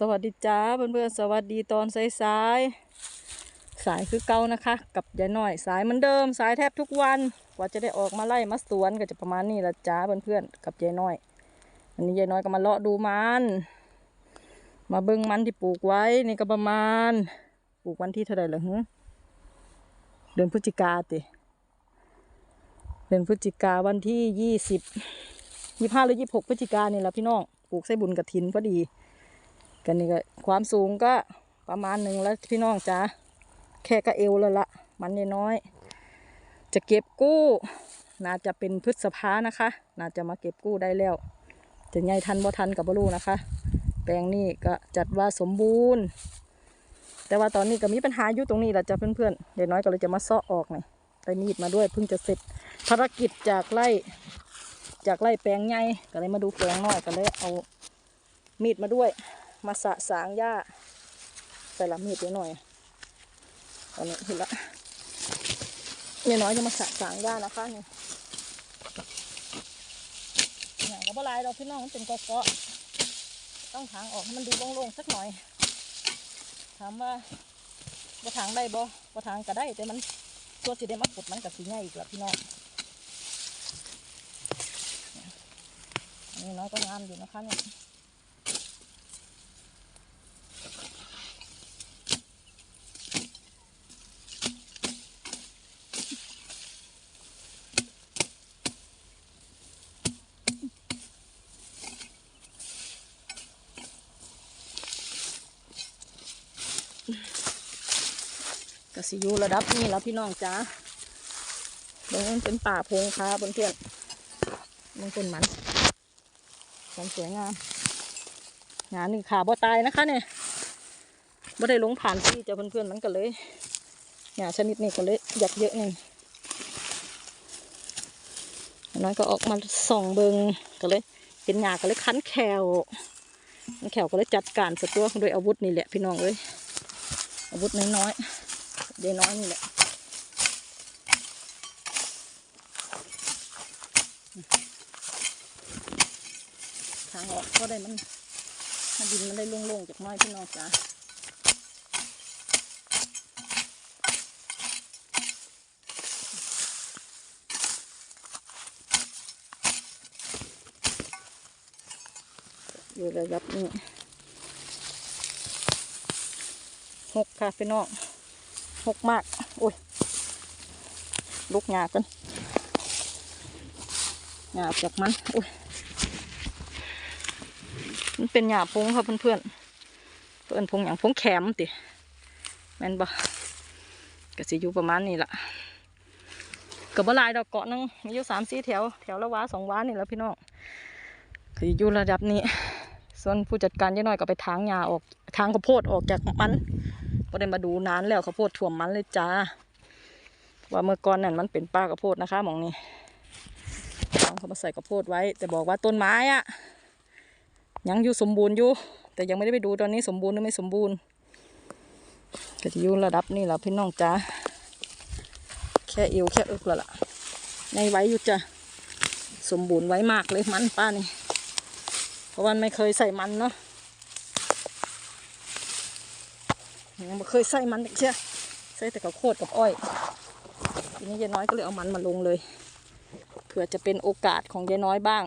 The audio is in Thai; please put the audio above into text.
สวัสดีจ้าเพื่อนๆสวัสดีตอนสายสายๆสายคือเก่านะคะ กับยายน้อยสายเหมือนเดิม สายแทบทุกวันกว่าจะได้ออกมาไล่มาสวนก็จะประมาณนี้ละจ้าเพื่อนๆกับยายน้อยวันนี้ยายน้อยก็มาเลาะดูมัน มาเบิ้งมันที่ปลูกไว้นี่ก็ประมาณ ปลูกวันที่เท่าไหร่ละฮึเดือนพฤศจิกาติเดือนพฤศจิกาวันที่ยี่สิบยี่ห้าหรือยี่หกพฤศจิกานี่แหละพี่น้องปลูกใส่บุญกระถินพอดี กันนี่ก็ความสูงก็ประมาณหนึ่งแล้วพี่น้องจ้าแค่ก็เอวแล้วละมันน้อย จะเก็บกู้ น่าจะเป็นพฤษภานะคะ น่าจะมาเก็บกู้ได้แล้ว จะใหญ่ทันบ่ทันกับบรูนะคะ แปลงนี้ก็จัดว่าสมบูรณ์ แต่ว่าตอนนี้ก็มีปัญหาอยู่ตรงนี้แหละจ้ะเพื่อนๆเดี๋ยวน้อยก็เลยจะมาซาะออกหนี่ไปมีดมาด้วยเพิ่งจะเสร็จภารกิจจากไร่จากไร่แปลงใหญ่ก็เลยมาดูแปลงน้อยก็เลยเอามีดมาด้วย มาสะสางหญ้าใส่ละมีดไว้หน่อยตอนนี้เห็นละเนี่ยน้อยจะมาสะสางหญ้านะคะนี่อย่างก็บ่หลายเราพี่น้องมันเป็นกาะๆต้องถางออกให้มันดูโล่งๆสักหน่อย ถามว่าบ่ถางได้บ่บ่ถางก็ได้ แต่มันตัวสิได้มาขุดมันกับสีใหญ่อีกแล้วพี่น้องนนี้น้อยก็งามอยู่นะคะเนี่ย ก็สิอยู่ระดับนี้แล้วพี่น้องจ้าเบิ่งมันเป็นป่าพงค่ะเพื่อนๆมันเป็นมันความสวยงามงานหนี่งขาบ่ตายนะคะเนี่ยบ่ได้ลงผ่านที่จะเพื่อนๆมันก็เลยหญ้าชนิดนี้ก็เลยอยากเยอะนี่น้อยก็ออกมาส่องเบิงก็เลยเห็นหญ้าก็เลยคันแขวคันแขวก็เลยจัดการสตัวโดวยอาวุธนี่แหละพี่น้องเอ้ยอาวุธน้อยๆ เดี๋ยวน้อยนี่แหละทางออกก็ได้มันมันดินมันได้โล่งๆจากน้อยพี่น้องจ้าอยู่ระดับนี้หกค่ะพี่น้อง หกมากโอ้ยลุกหยากันหยาจากมันโอ้ย มันเป็นหยาพงค่ะเพื่อนๆเพื่อนพงอย่างพงแขมติแมนบ่ก็สิอยู่ประมาณนี้ล่ะกับ่ลายดอกเกาะนึงมีอยู่สามสี่แถวแถวละว้าสองว้านี่แล้วพี่น้องคืออยู่ระดับนี้ ส่วนผู้จัดการยายน้อยก็ไปทางหญ้าออกทางข้าวโพดออกจากมัน ก็ได้มาดูนานแล้วข้าวโพดถ่วมมันเลยจ้า ว่าเมื่อก่อนนั่นมันเป็นป้าข้าวโพดนะคะมองนี้น้องเขามาใส่ข้าวโพดไว้ แต่บอกว่าต้นไม้อะยังอยู่สมบูรณ์อยู่ แต่ยังไม่ได้ไปดูตอนนี้สมบูรณ์หรือไม่สมบูรณ์ก็จะอยู่ระดับนี้แหละพี่น้องจ้าแค่เอวแค่อึกแล้วล่ะ ในไว้อยู่จ้ะสมบูรณ์ไว้มากเลยมันป้านี่เพราะว่าไม่เคยใส่มันเนาะ ยังไม่เคยใส่มันเชียใส่แต่กับโคตรกับอ้อยทีนี้ยายน้อยก็เลยเอามันมาลงเลยเผื่อจะเป็นโอกาสของยายน้อยบ้าง